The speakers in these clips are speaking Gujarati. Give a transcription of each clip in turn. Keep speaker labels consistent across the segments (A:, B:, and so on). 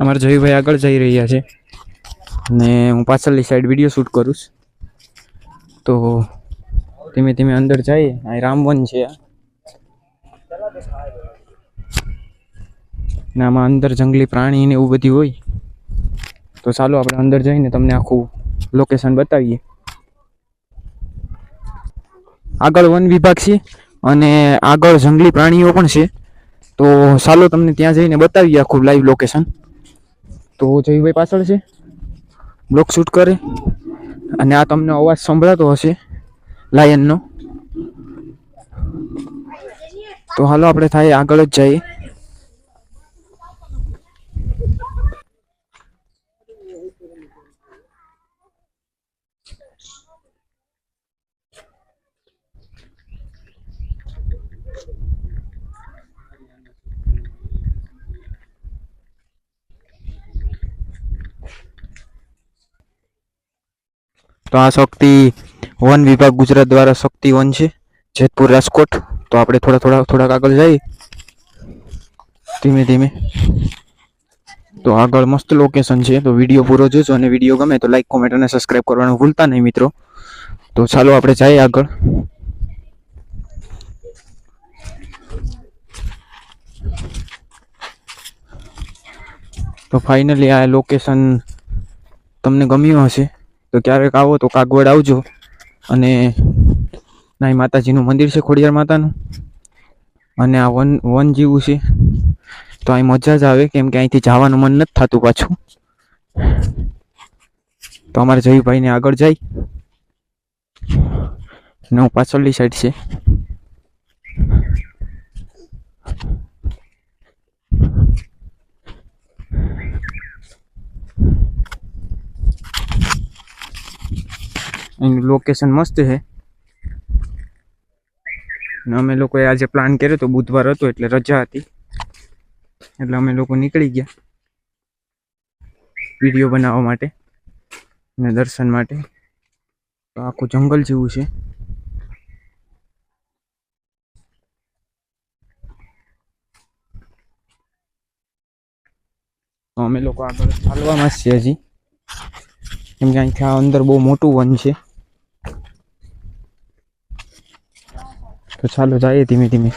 A: અમારા જયભાઈ આગળ જઈ રહ્યા છે. ને હું પાછળની સાઈડ વીડિયો શૂટ કરું છું. તો ધીમે ધીમે અંદર જઈએ. અહીં રામવન છે ને આમાં અંદર જંગલી પ્રાણી ને એવું બધું હોય. તો ચાલો આપણે અંદર જઈને તમને આખું લોકેશન બતાવીએ. આગળ વન વિભાગ છે અને આગળ જંગલી પ્રાણીઓ પણ છે. તો ચાલો તમને ત્યાં જઈને બતાવીએ આખું લાઈવ લોકેશન તો જયભાઈ પાછળ છે. બ્લોક શૂટ કરે. અને આ તમને અવાજ સંભળાતો હશે. લાયનનો તો હાલો, આપણે થાય આગળ જ જઈએ. તો આ શક્તિ વન વિભાગ ગુજરાત દ્વારા શક્તિ વન છે, જેતપુર રાજકોટ. તો આપણે થોડા થોડા થોડાક આગળ જઈએ. ધીમે ધીમે. તો આગળ મસ્ત લોકેશન છે, તો વીડિયો પૂરો જોજો અને વીડિયો ગમે તો લાઈક કોમેન્ટ અને સબસ્ક્રાઈબ કરવાનું ભૂલતા નહીં મિત્રો. તો ચાલો આપણે જઈએ આગળ. તો ફાઇનલી આ લોકેશન તમને ગમ્યું હશે. તો ક્યારેક આવો તો કાગવડ આવજો. અને નાઈ માતાજીનું મંદિર છે ખોડિયાર માતાનું. અને આ વન વન જેવું છે. તો અહીં મજા જ આવે કેમ કે અહીંથી જવાનું મન નથી થતું પાછું. તો અમારે જયુભાઈને આગળ જાય. ને હું પાછળની સાઈડ છે. લોકેશન મસ્ત છે. ને અમે લોકોએ આજે પ્લાન કર્યો તો બુધવાર હતો એટલે રજા હતી. એટલે અમે લોકો નીકળી ગયા. વીડિયો બનાવવા માટે ને દર્શન માટે. તો આખું જંગલ જેવું છે. અમે લોકો આગળ ચાલવામાં જ છે હજી. કેમ કે અહીંથી અંદર બહુ મોટું વન છે. તો ચાલો જઈએ ધીમે ધીમે.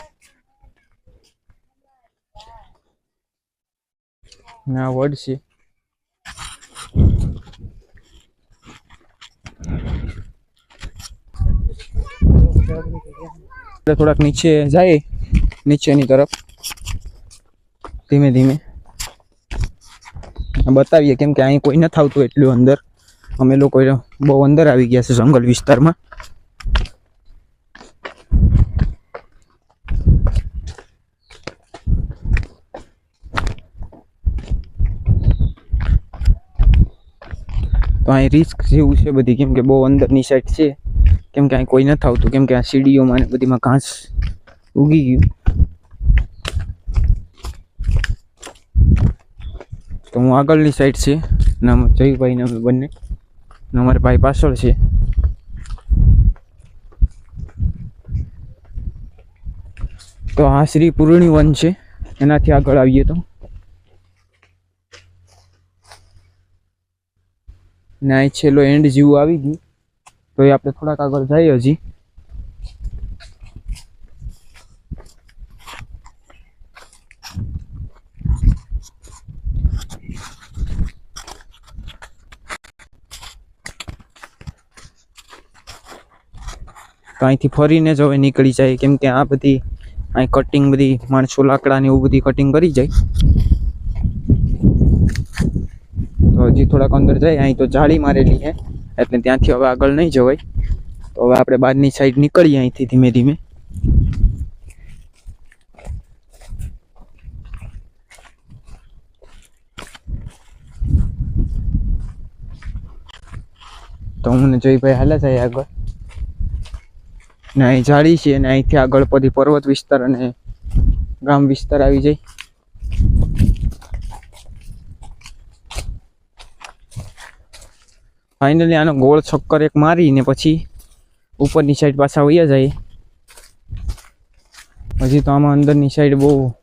A: ના, વડ છે. થોડાક નીચે જાય નીચેની તરફ. ધીમે ધીમે. બતાવીએ, કેમ કે અહીં કોઈ નથી આવતું એટલું અંદર. અમે લોકો બહુ અંદર આવી ગયા છે જંગલ વિસ્તારમાં. તો અહીં રિસ્ક જેવું છે બધી. કેમ કે બહુ અંદરની સાઈડ છે. કેમ કે અહીં કોઈ નથી આવતું કેમ કે આ સીડીઓમાં ને બધીમાં ઘાસ ઉગી ગયું. તો હું આગળની સાઈડ છે. ને જયભાઈ અમે બંને. ને અમારા ભાઈ પાછળ છે. તો આ શ્રી પૂર્ણિવન છે. એનાથી આગળ આવીએ તો. ને અહીં છેલ્લો એન્ડ જેવું આવી ગયું. તો એ આપણે થોડાક આગળ જઈએ હજી. તો અહીંથી ફરીને જ હવે નીકળી જાય, કેમ કે આ બધી અહીં કટિંગ બધી માણસો લાકડા ને એવું બધી કટિંગ કરી જાય તો હજી થોડાક અંદર જાય, અહીં તો જાળી મારેલી છે, એટલે ત્યાંથી હવે આગળ નહીં જવાય. તો હવે આપણે બહારની સાઈડ નીકળીએ અહીંથી ધીમે ધીમે. તો હું ને જયભાઈ હાલ્યા જાય આગળ. ને અહીં ઝાડી છે અને અહીંથી આગળ પછી પર્વત વિસ્તાર અને ગામ વિસ્તાર આવી જાય. ફાઇનલી આનો ગોળ ચક્કર એક મારીને પછી ઉપરની સાઈડ પાછા વયા જાય. હજી તો આમાં અંદરની સાઈડ બહુ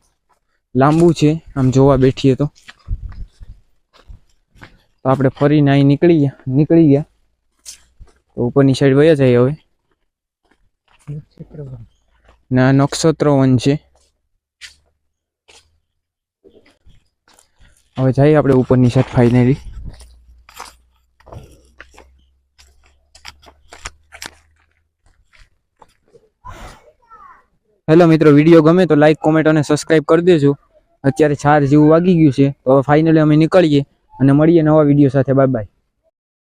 A: લાંબુ છે. આમ જોવા બેઠીએ તો. તો આપણે ફરીને અહીં નીકળી ગયા નીકળી ગયા. તો ઉપરની સાઈડ વયા જાય હવે. ના નક્ષત્ર વન છે. હવે જઈએ આપણે ઉપરની સાઈડ ફાઇનલી હેલો મિત્રો, વીડિયો ગમે તો લાઈક કોમેન્ટ અને સબસ્ક્રાઈબ કરી દેજો. અત્યારે ચાર જેવું વાગી ગયું છે. તો હવે ફાઇનલી અમે નીકળીએ અને મળીએ નવા વીડિયો સાથે. Bye bye